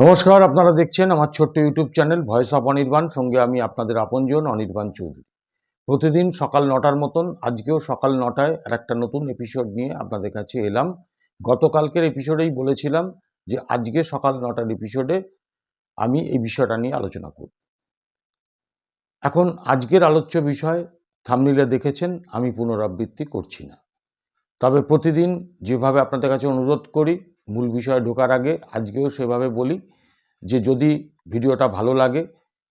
নমস্কার, আপনারা দেখছেন আমার ছোট্ট YouTube channel voice of Anirban. সঙ্গে আমি আপনাদের আপনজন অনির্বাণ চৌধুরী। প্রতিদিন সকাল নটার মতন, আজকেও সকাল নটায় আর একটা নতুন এপিসোড নিয়ে আপনাদের কাছে এলাম। গতকালকের এপিসোডেই বলেছিলাম যে, আজকে সকাল নটার এপিসোডে আমি এই বিষয়টা নিয়ে আলোচনা করব। এখন আজকের আলোচ্য বিষয় থামনিলে দেখেছেন, আমি পুনরাবৃত্তি করছি না। তবে প্রতিদিন যেভাবে আপনাদের কাছে অনুরোধ করি মূল বিষয়ে ঢোকার আগে আজকেও সেভাবে বলি যে যদি ভিডিওটা ভালো লাগে,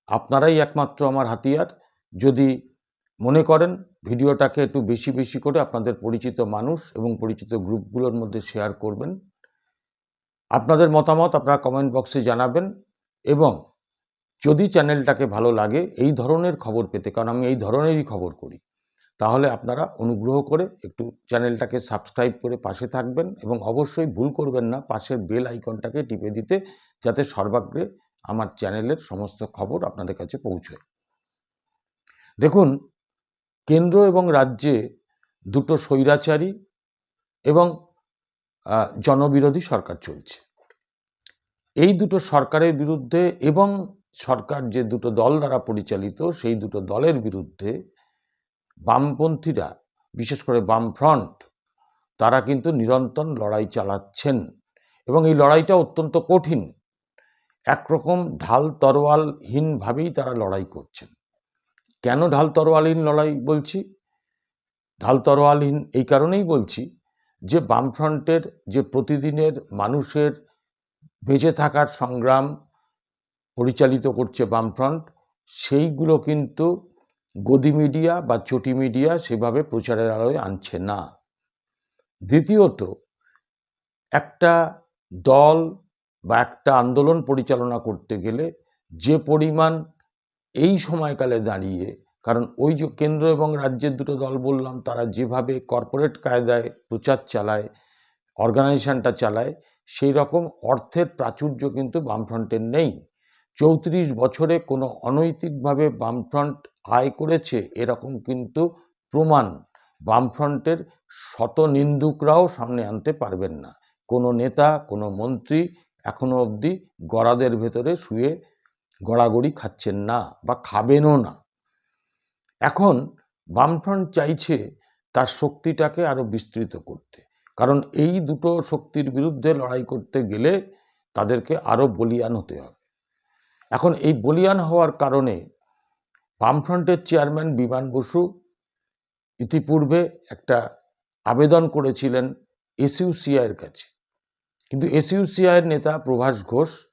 আপনারাই একমাত্র আমার হাতিয়ার। যদি মনে করেন ভিডিওটাকে একটু বেশি বেশি করে আপনাদের পরিচিত মানুষ এবং পরিচিত গ্রুপগুলোর মধ্যে শেয়ার করবেন। আপনাদের মতামত আপনারা কমেন্ট বক্সে জানাবেন এবং যদি চ্যানেলটাকে ভালো লাগে, এই ধরনের খবর পেতে, কারণ আমি এই ধরনেরই খবর করি। তাহলে আপনারা অনুগ্রহ করে একটু চ্যানেলটাকে সাবস্ক্রাইব করে পাশে থাকবেন এবং অবশ্যই ভুল করবেন না, পাশের বেল আইকনটাকে টিপে দিতে যাতে সর্বাগ্রে আমার চ্যানেলের সমস্ত খবর আপনাদের কাছে পৌঁছয়। দেখুন, কেন্দ্র এবং রাজ্যে দুটো স্বৈরাচারী এবং জনবিরোধী সরকার চলছে। এই দুটো সরকারের বিরুদ্ধে এবং সরকার যে দুটো দল দ্বারা পরিচালিত, সেই দুটো দলের বিরুদ্ধে বামপন্থীরা, বিশেষ করে বামফ্রন্ট, তারা কিন্তু নিরন্তর লড়াই চালাচ্ছেন এবং এই লড়াইটা অত্যন্ত কঠিন। একরকম ঢাল তরোয়ালহীনভাবেই তারা লড়াই করছেন। কেন ঢাল তরোয়ালহীন লড়াই বলছি? ঢাল তরোয়ালহীন এই কারণেই বলছি যে বামফ্রন্টের যে প্রতিদিনের মানুষের বেঁচে থাকার সংগ্রাম পরিচালিত করছে বামফ্রন্ট, সেইগুলো কিন্তু গদি মিডিয়া বা চটি মিডিয়া সেভাবে প্রচারের আলোয় আনছে না। দ্বিতীয়ত, একটা দল বা একটা আন্দোলন পরিচালনা করতে গেলে যে পরিমাণ এই সময়কালে দাঁড়িয়ে, কারণ ওই যে কেন্দ্র এবং রাজ্যের দুটো দল বললাম, তারা যেভাবে কর্পোরেট কায়দায় প্রচার চালায়, অর্গানাইজেশনটা চালায়, সেই রকম অর্থের প্রাচুর্য কিন্তু বামফ্রন্টের নেই। চৌত্রিশ বছরে কোনো অনৈতিকভাবে বামফ্রন্ট আয় করেছে, এরকম কিন্তু প্রমাণ। বামফ্রন্টের শত নিন্দুকরাও সামনে আনতে পারবেন না। কোনো নেতা, কোনো মন্ত্রী এখনও অবধি গড়াদের ভেতরে শুয়ে গড়াগড়ি খাচ্ছেন না বা খাবেনও না। এখন বামফ্রন্ট চাইছে তার শক্তিটাকে আরও বিস্তৃত করতে। কারণ এই দুটো শক্তির বিরুদ্ধে লড়াই করতে গেলে তাদেরকে আরও বলিয়ান হতে হবে। এখন এই বলিয়ান হওয়ার কারণে বামফ্রন্টের চেয়ারম্যান বিমান বসু ইতিপূর্বে একটা আবেদন করেছিলেন এসইউসিআইয়ের কাছে। কিন্তু এসইউসিআইয়ের নেতা প্রভাস ঘোষ,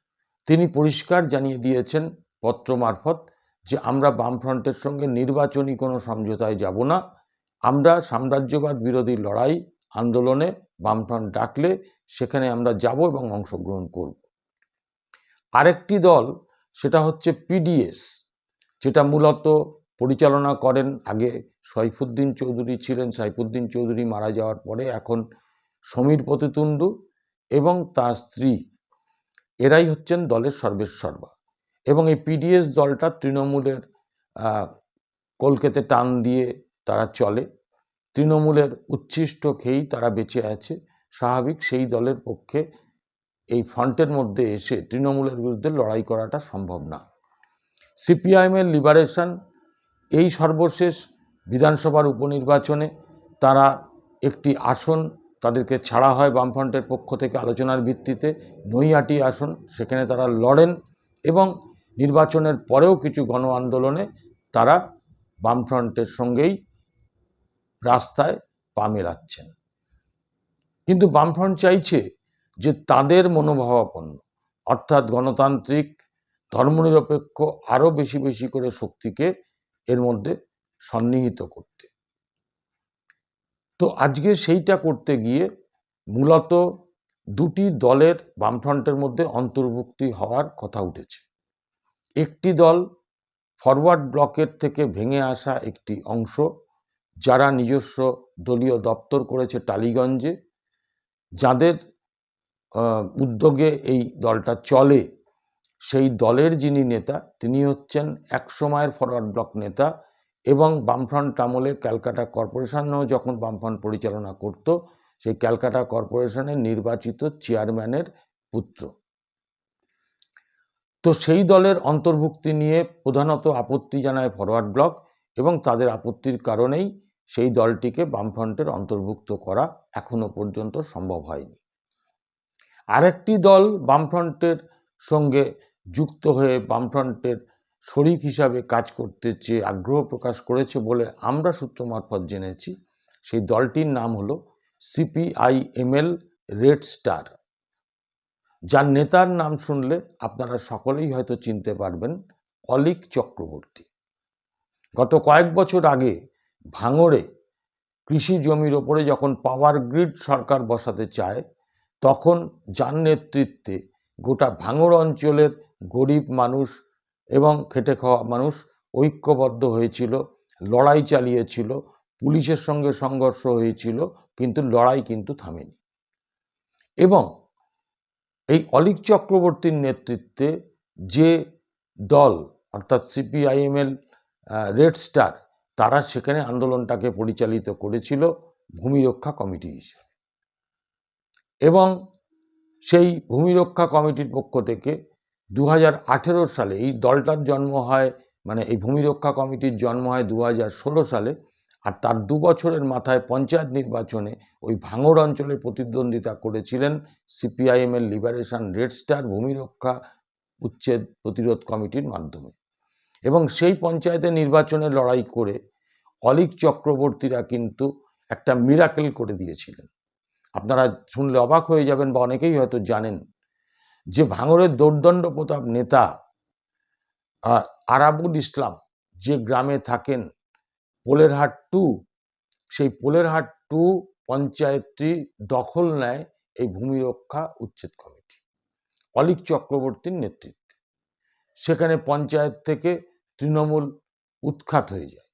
তিনি পরিষ্কার জানিয়ে দিয়েছেন পত্র মারফত যে আমরা বামফ্রন্টের সঙ্গে নির্বাচনী কোনো সমঝোতায় যাব না। আমরা সাম্রাজ্যবাদ বিরোধী লড়াই, আন্দোলনে বামফ্রন্ট ডাকলে সেখানে আমরা যাব এবং অংশগ্রহণ করব। আরেকটি দল, সেটা হচ্ছে পিডিএস। যেটা মূলত পরিচালনা করেন আগে সৈফুদ্দিন চৌধুরী ছিলেন। সাইফুদ্দিন চৌধুরী মারা যাওয়ার পরে এখন সমীর পতিতুণ্ডু এবং তার স্ত্রী। এরাই হচ্ছেন দলের সর্বেসর্বা এবং এই পিডিএস দলটা তৃণমূলের কলকেতে টান দিয়ে তারা চলে। তৃণমূলের উচ্ছিষ্ট খেয়েই তারা বেঁচে আছে। স্বাভাবিক সেই দলের পক্ষে এই ফ্রন্টের মধ্যে এসে তৃণমূলের বিরুদ্ধে লড়াই করাটা সম্ভব না। সিপিআইএমের লিবারেশন, এই সর্বশেষ বিধানসভার উপনির্বাচনে তারা একটি আসন তাদেরকে ছাড়া হয় বামফ্রন্টের পক্ষ থেকে আলোচনার ভিত্তিতে, নৈহাটি আসন সেখানে তারা লড়েন এবং নির্বাচনের পরেও কিছু গণ আন্দোলনে তারা বামফ্রন্টের সঙ্গেই রাস্তায় পা মেলাচ্ছেন। কিন্তু বামফ্রন্ট চাইছে যে তাদের মনোভাবাপন্ন, অর্থাৎ গণতান্ত্রিক ধর্মনিরপেক্ষ আরও বেশি বেশি করে শক্তিকে এর মধ্যে সন্নিহিত করতে। তো আজকে সেইটা করতে গিয়ে মূলত দুটি দলের বামফ্রন্টের মধ্যে অন্তর্ভুক্তি হওয়ার কথা উঠেছে। একটি দল ফরওয়ার্ড ব্লকের থেকে ভেঙে আসা একটি অংশ, যারা নিজস্ব দলীয় দপ্তর করেছে টালিগঞ্জে, যাদের উদ্যোগে এই দলটা চলে। সেই দলের যিনি নেতা, তিনি হচ্ছেন এক সময়ের ফরওয়ার্ড ব্লক নেতা এবং বামফ্রন্ট আমলে ক্যালকাটা কর্পোরেশনও যখন বামফ্রন্ট পরিচালনা করত, সেই ক্যালকাটা কর্পোরেশনের নির্বাচিত চেয়ারম্যানের পুত্র। তো সেই দলের অন্তর্ভুক্তি নিয়ে প্রধানত আপত্তি জানায় ফরওয়ার্ড ব্লক এবং তাদের আপত্তির কারণেই সেই দলটিকে বামফ্রন্টের অন্তর্ভুক্ত করা এখনও পর্যন্ত সম্ভব হয়নি। আরেকটি দল বামফ্রন্টের সঙ্গে যুক্ত হয়ে বামফ্রন্টের শরিক হিসাবে কাজ করতে চেয়ে আগ্রহ প্রকাশ করেছে বলে আমরা সূত্র মারফত জেনেছি। সেই দলটির নাম হলো সিপিআইএমএল রেড স্টার। যার নেতার নাম শুনলে আপনারা সকলেই হয়তো চিনতে পারবেন, অলিক চক্রবর্তী। গত কয়েক বছর আগে ভাঙড়ে কৃষি জমির ওপরে যখন পাওয়ার গ্রিড সরকার বসাতে চায়, তখন যার নেতৃত্বে গোটা ভাঙড় অঞ্চলের গরিব মানুষ এবং খেটে খাওয়া মানুষ ঐক্যবদ্ধ হয়েছিল, লড়াই চালিয়েছিল, পুলিশের সঙ্গে সংঘর্ষ হয়েছিল, কিন্তু লড়াই কিন্তু থামেনি। এবং এই অলিক চক্রবর্তীর নেতৃত্বে যে দল, অর্থাৎ সিপিআইএমএল রেড স্টার তারা সেখানে আন্দোলনটাকে পরিচালিত করেছিল ভূমিরক্ষা কমিটি হিসেবে। এবং সেই ভূমিরক্ষা কমিটির পক্ষ থেকে দু হাজার আঠেরো সালে এই দলটার জন্ম হয় মানে এই ভূমি রক্ষা কমিটির জন্ম হয় দু হাজার ষোলো সালে। আর তার দু বছরের মাথায় পঞ্চায়েত নির্বাচনে ওই ভাঙড় অঞ্চলে প্রতিদ্বন্দ্বিতা করেছিলেন সিপিআইএমের লিবারেশন রেড স্টার ভূমি রক্ষা উচ্ছেদ প্রতিরোধ কমিটির মাধ্যমে। এবং সেই পঞ্চায়েতে নির্বাচনে লড়াই করে অলিক চক্রবর্তীরা কিন্তু একটা মিরাকেল করে দিয়েছিলেন। আপনারা শুনলে অবাক হয়ে যাবেন বা অনেকেই হয়তো জানেন যে ভাঙরের দৌর্দণ্ড প্রতাপ নেতা আরাবুল ইসলাম যে গ্রামে থাকেন, পোলেরহাট টু, সেই পোলেরহাট টু পঞ্চায়েতটি দখল নেয় এই ভূমি রক্ষা উচ্ছেদ কমিটি, অলিক চক্রবর্তীর নেতৃত্বে। সেখানে পঞ্চায়েত থেকে তৃণমূল উৎখাত হয়ে যায়।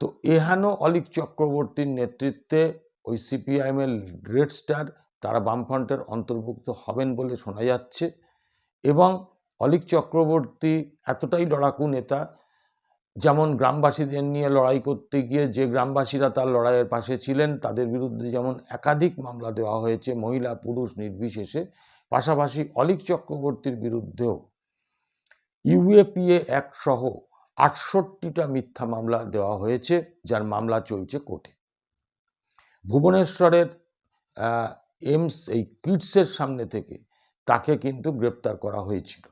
তো এহানো অলিক চক্রবর্তীর নেতৃত্বে ওই সিপিআইএমের রেড স্টার তারা বামফ্রন্টের অন্তর্ভুক্ত হবেন বলে শোনা যাচ্ছে এবং অলিক চক্রবর্তী এতটাই লড়াকু নেতা যেমন গ্রামবাসীদের নিয়ে লড়াই করতে গিয়ে যে গ্রামবাসীরা তার লড়াইয়ের পাশে ছিলেন, তাদের বিরুদ্ধে যেমন একাধিক মামলা দেওয়া হয়েছে, মহিলা, পুরুষ নির্বিশেষে, পাশাপাশি অলিক চক্রবর্তীর বিরুদ্ধেও। ইউএপিএ এক সহ আটষট্টিটা মিথ্যা মামলা দেওয়া হয়েছে, যার মামলা চলছে কোর্টে। ভুবনেশ্বরের এমস এই কিডসের সামনে থেকে তাকে কিন্তু গ্রেপ্তার করা হয়েছিল।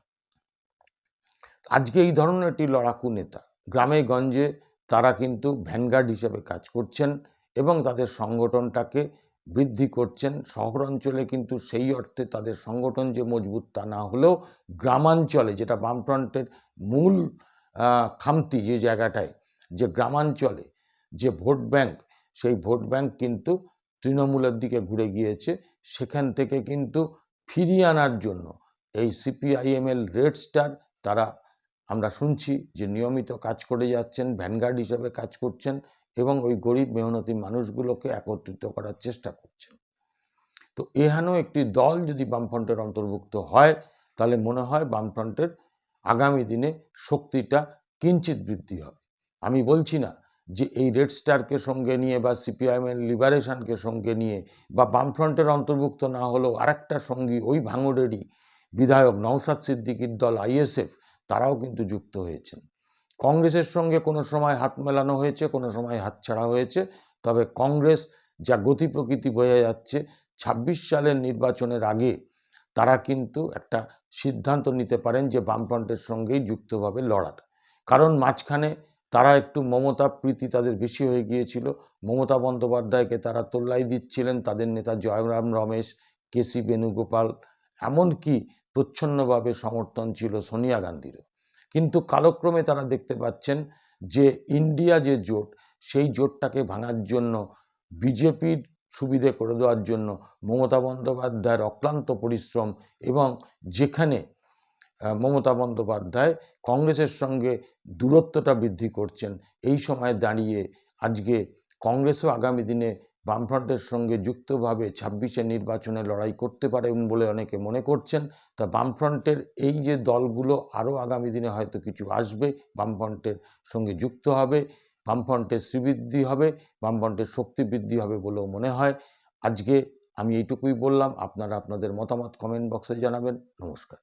আজকে এই ধরনের একটি লড়াকু নেতা, গ্রামে গঞ্জে তারা কিন্তু ভ্যানগার্ড হিসেবে কাজ করছেন এবং তাদের সংগঠনটাকে বৃদ্ধি করছেন। শহর অঞ্চলে কিন্তু সেই অর্থে তাদের সংগঠন যে মজবুত তা না হলেও গ্রামাঞ্চলে, যেটা বামফ্রন্টের মূল খামতি যে জায়গাটায়, যে গ্রামাঞ্চলে যে ভোট ব্যাংক, সেই ভোট ব্যাংক কিন্তু তৃণমূলের দিকে ঘুরে গিয়েছে, সেখান থেকে কিন্তু ফিরিয়ে আনার জন্য এই সিপিআইএমএল রেড স্টার তারা, আমরা শুনছি যে নিয়মিত কাজ করে যাচ্ছেন ভ্যানগার্ড হিসেবে কাজ করছেন এবং ওই গরিব মেহনতি মানুষগুলোকে একত্রিত করার চেষ্টা করছেন। তো এহানো একটি দল যদি বামফ্রন্টের অন্তর্ভুক্ত হয়, তাহলে মনে হয় বামফ্রন্টের আগামী দিনে শক্তিটা কিঞ্চিত বৃদ্ধি হবে। আমি বলছি না যে এই রেড স্টারকে সঙ্গে নিয়ে বা সিপিআইএমের লিবারেশনকে সঙ্গে নিয়ে বা বামফ্রন্টের অন্তর্ভুক্ত না হলেও আরেকটা সঙ্গী ওই ভাঙড়েরই বিধায়ক নওশাদ সিদ্দিকির দল আইএসএফ তারাও কিন্তু যুক্ত হয়েছেন। কংগ্রেসের সঙ্গে কোনো সময় হাত মেলানো হয়েছে, কোনো সময় হাতছাড়া হয়েছে, তবে কংগ্রেস যা গতি প্রকৃতি বোঝা যাচ্ছে, ছাব্বিশ সালের নির্বাচনের আগে তারা কিন্তু একটা সিদ্ধান্ত নিতে পারেন যে বামফ্রন্টের সঙ্গেই যুক্তভাবে লড়াটা। কারণ মাঝখানে তারা একটু মমতা প্রীতি তাদের বেশি হয়ে গিয়েছিল। মমতা বন্দ্যোপাধ্যায়কে তারা তোল্লাই দিচ্ছিলেন। তাদের নেতা জয়রাম রমেশ কেসি বেণুগোপাল, এমনকি প্রচ্ছন্নভাবে সমর্থন ছিল সোনিয়া গান্ধীরও। কিন্তু কালক্রমে তারা দেখতে পাচ্ছেন যে ইন্ডিয়া যে জোট, সেই জোটটাকে ভাঙার জন্য, বিজেপির সুবিধে করে দেওয়ার জন্য মমতা বন্দ্যোপাধ্যায়ের অক্লান্ত পরিশ্রম এবং যেখানে মমতা বন্দ্যোপাধ্যায় কংগ্রেসের সঙ্গে দূরত্বটা বৃদ্ধি করছেন। এই সময় দাঁড়িয়ে আজকে কংগ্রেসও আগামী দিনে বামফ্রন্টের সঙ্গে যুক্তভাবে ছাব্বিশে নির্বাচনে লড়াই করতে পারেন বলে অনেকে মনে করছেন। তা বামফ্রন্টের এই যে দলগুলো আরও আগামী দিনে হয়তো কিছু আসবে, বামফ্রন্টের সঙ্গে যুক্ত হবে, বামফ্রন্টের শ্রীবৃদ্ধি হবে, বামফ্রন্টের শক্তি বৃদ্ধি হবে বলেও মনে হয়। আজকে আমি এইটুকুই বললাম। আপনারা আপনাদের মতামত কমেন্ট বক্সে জানাবেন। নমস্কার।